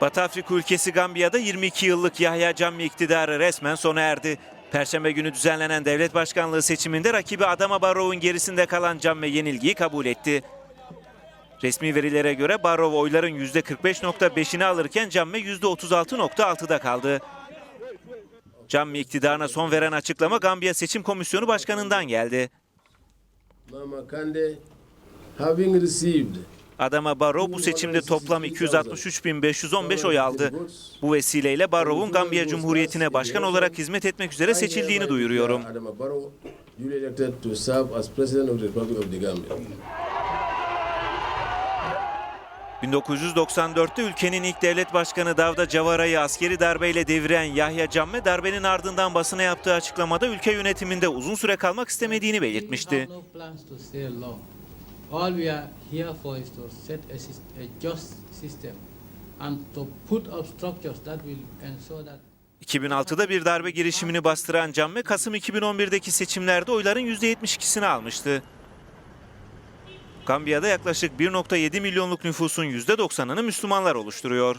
Batı Afrika ülkesi Gambiya'da 22 yıllık Yahya Jammeh iktidarı resmen sona erdi. Perşembe günü düzenlenen devlet başkanlığı seçiminde rakibi Adama Barrow'un gerisinde kalan Jammeh yenilgiyi kabul etti. Resmi verilere göre Barrow oyların %45.5'ini alırken Jammeh %36.6'da kaldı. Jammeh iktidarına son veren açıklama Gambiya Seçim Komisyonu Başkanı'ndan geldi. Mama Kande, having received Adama Barrow bu seçimde toplam 263.515 oy aldı. Bu vesileyle Barrow'un Gambiya Cumhuriyeti'ne başkan olarak hizmet etmek üzere seçildiğini duyuruyorum. Adama Barrow, duly elected to serve as President of the Republic of the Gambia. 1994'te ülkenin ilk devlet başkanı Davda Cavara'yı askeri darbeyle deviren Yahya Jammeh darbenin ardından basına yaptığı açıklamada ülke yönetiminde uzun süre kalmak istemediğini belirtmişti. All we are here for is to set a, a just system and to put up structures that will ensure that 2006'da bir darbe girişimini bastıran Jammeh, Kasım 2011'deki seçimlerde oyların %72'sini almıştı. Gambiya'da yaklaşık 1.7 milyonluk nüfusun %90'ını Müslümanlar oluşturuyor.